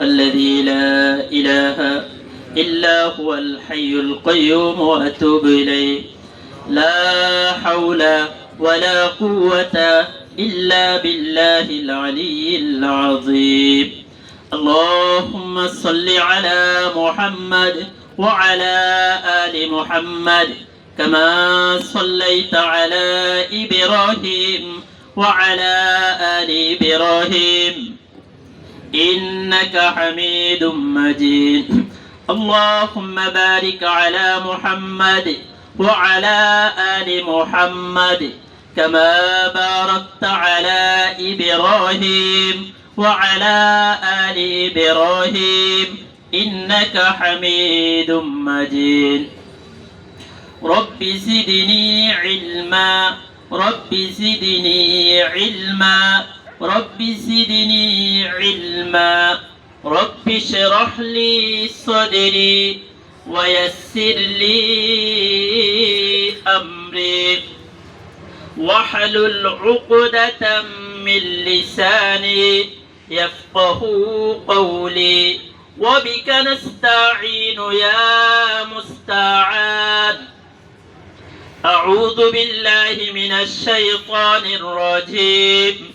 الذي لا إله إلا هو الحي القيوم وأتوب إليه. لا حول ولا قوة إلا بالله العلي العظيم. اللهم صل على محمد وعلى آل محمد كما صليت على إبراهيم وعلى آل إبراهيم. إنك حميد مجيد. اللهم بارك على محمد وعلى آل محمد كما باركت على إبراهيم وعلى آل إبراهيم. إنك حميد مجيد. رب زدني علما. رب زدني علما. رب زدني علما. رب اشرح لي صدري ويسر لي أمري. واحلل عقدة من لساني يفقه قولي. وبك نستعين يا مستعان. أعوذ بالله من الشيطان الرجيم.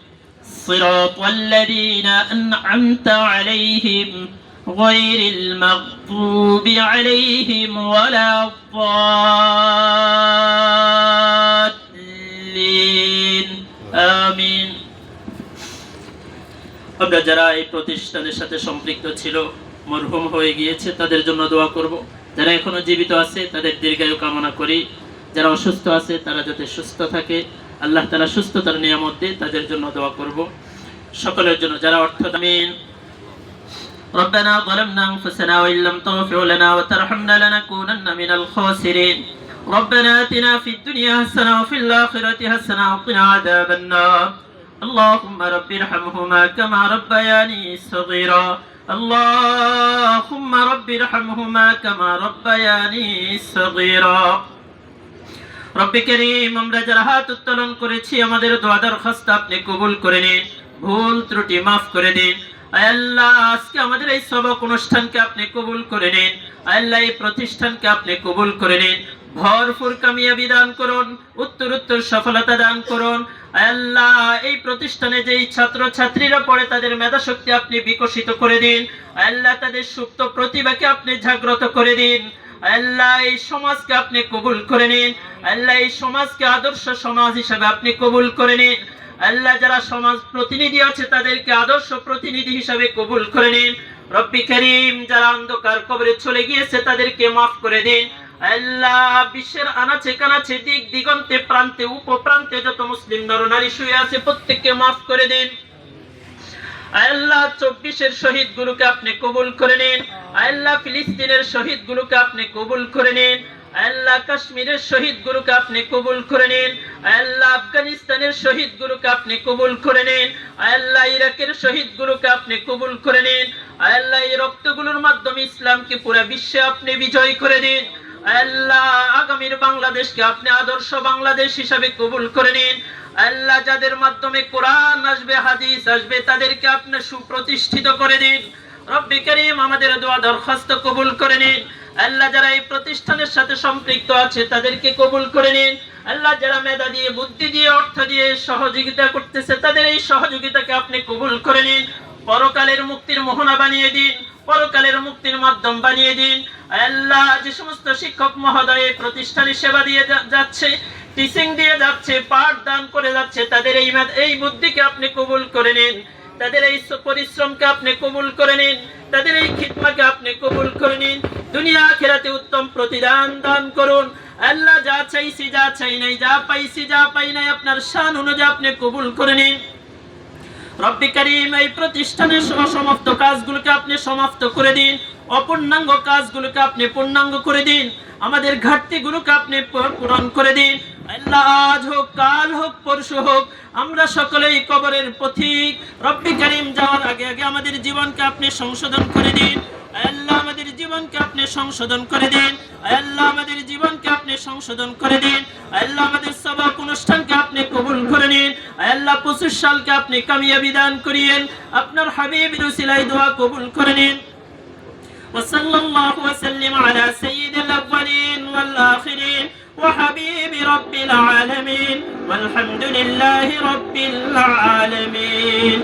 صراط الذين أنعمت عليهم غير المغضوب عليهم ولا الضالين آمين আমরা যারা এই প্রতিষ্ঠানের সাথে সম্পৃক্ত ছিল মরহুম হয়ে গিয়েছে তাদের জন্য দোয়া করব যারা এখনো জীবিত আছে তাদের দীর্ঘায়ু কামনা করি যারা অসুস্থ আছে তারা যাতে সুস্থ থাকে আল্লাহ তালা সুস্থতার নিয়ামত দিয়ে তাদের জন্য দোয়া করব সকলের জন্য যারা অর্থ দামিন ربنا ظلمنا أنفسنا وإن لم تغفر لنا وترحمنا لنكونن من الخاسرين ربنا آتنا في الدنيا حسنة وفي الآخرة حسنة وقنا عذاب النار اللهم رب ارحمهما كما ربياني صغيرا اللهم رب ارحمهما كما ربياني صغيرا রব্বি করিম, আমরা যারা হাত উত্তোলন করেছি, আমাদের দোয়া দরখাস্ত আপনি কবুল করে নিন, ভুল ত্রুটি মাফ করে দিন। আল্লাহ, আজকে আমাদের এই সবক অনুষ্ঠানকে আপনি কবুল করে নিন আল্লাহ, এই প্রতিষ্ঠানকে আপনি কবুল করে নিন। ভরপুর কামিয়াবি দান করুন, উত্তর উত্তর সফলতা দান করুন। আল্লাহ, এই প্রতিষ্ঠানে যেই ছাত্র ছাত্রীরা পড়ে, তাদের মেধা শক্তি আপনি বিকশিত করে দিন। আল্লাহ, তাদের সুপ্ত প্রতিভাকে আপনি জাগ্রত করে দিন। আল্লাহ, এই সমাজকে আপনি কবুল করে নিন। আল্লাহ, এই সমাজকে আদর্শ সমাজ হিসাবে আপনি কবুল করে নিন। আল্লাহ, যারা সমাজ প্রতিনিধি আছে, তাদেরকে আদর্শ প্রতিনিধি হিসাবে কবুল করে নিন। রব্বি করিম, যারা অন্ধকার কবরে চলে গিয়েছে, তাদেরকে মাফ করে দিন। আল্লাহ, বিশ্বের আনাচে কানাচে, দিক দিগন্তে, প্রান্তে, উপপ্রান্তে যত মুসলিম নরনারী শুয়ে আছে, প্রত্যেককে মাফ করে দিন। আল্লাহ চব্বিশের শহীদ গুলোকে আপনি কবুল করে নিন। আল্লাহ ফিলিস্তিনের শহীদ গুলোকে আপনি কবুল করে নিন। আল্লাহ কাশ্মীরের শহীদ গুলোকে আপনি কবুল করে নিন। আল্লাহ আফগানিস্তানের শহীদ গুলোকে আপনি কবুল করে নিন। আল্লাহ ইরাকের শহীদ গুলোকে আপনি কবুল করে নিন। আল্লাহ এই রক্তগুলোর মাধ্যমে ইসলামকে পুরো বিশ্বে আপনি বিজয় করে দিন। আল্লাহ, আগামীর বাংলাদেশকে আপনি আদর্শ বাংলাদেশ হিসাবে কবুল করে নিন। আল্লাহ, যাদের মাধ্যমে কোরআন আসবে, হাদিস আসবে, তাদেরকে আপনি সুপ্রতিষ্ঠিত করে দিন। রব্বি করিম, আমাদের দোয়া দরখাস্ত কবুল করে নিন। আল্লাহ, যারা এই প্রতিষ্ঠানের সাথে সম্পৃক্ত আছে, তাদেরকে কবুল করে নিন। আল্লাহ, যারা মেধা দিয়ে, বুদ্ধি দিয়ে, অর্থ দিয়ে সহযোগিতা করতেছে, তাদের এই সহযোগিতাকে আপনি কবুল করে নিন। পরকালের মুক্তির মোহনা বানিয়ে দিন, পরকালের মুক্তির মাধ্যম বানিয়ে দিন। আল্লাহ যে সমস্ত শিক্ষক মহোদয় প্রতিষ্ঠানে সেবা দিয়ে যাচ্ছে টিচিং দিয়ে যাচ্ছে পাঠ দান করে যাচ্ছে, তাদের এই এই বুদ্ধিকে আপনি কবুল করে নিন। তাদের এই পরিশ্রমকে আপনি কবুল করে নিন। তাদের এই খিদমাকে আপনি কবুল করে নিন। দুনিয়া আখেরাতে উত্তম প্রতিদান দান করুন। আল্লাহ যা চাইছি যা চাই নাই, যা পাইছি যা পাই নাই, আপনার শান অনুযায়ী আপনি কবুল করে নিন। রব্বি করিম, এই প্রতিষ্ঠানের সহ সমস্ত কাজগুলোকে আপনি সমাপ্ত করে দিন। অপূর্ণাঙ্গ কাজগুলোকে আপনি পূর্ণাঙ্গ করে দিন। আমাদের ঘাটতিগুলোকে আপনি পূরণ করে দিন। আল্লাহ আজ হোক কাল হোক পরশু হোক আমরা সকলেই কবরের পথিক রব্বি করিম যাওয়ার আগে আগে আমাদের জীবনকে আপনি সংশোধন করে দিন আল্লাহ আমাদের জীবনকে আপনি সংশোধন করে দিন আল্লাহ আমাদের জীবনকে আপনি সংশোধন করে দিন আল্লাহ আমাদের সবাক অনুষ্ঠানকে আপনি কবুল করে নিন আল্লাহ পঁচিশ সালকে আপনি কামিয়াবি দান করিয়েন আপনার হাবিব রুসিলাই দোয়া কবুল করে নিন وصلى الله وسلم على سيد الأولين والآخرين وحبيب رب العالمين والحمد لله رب العالمين.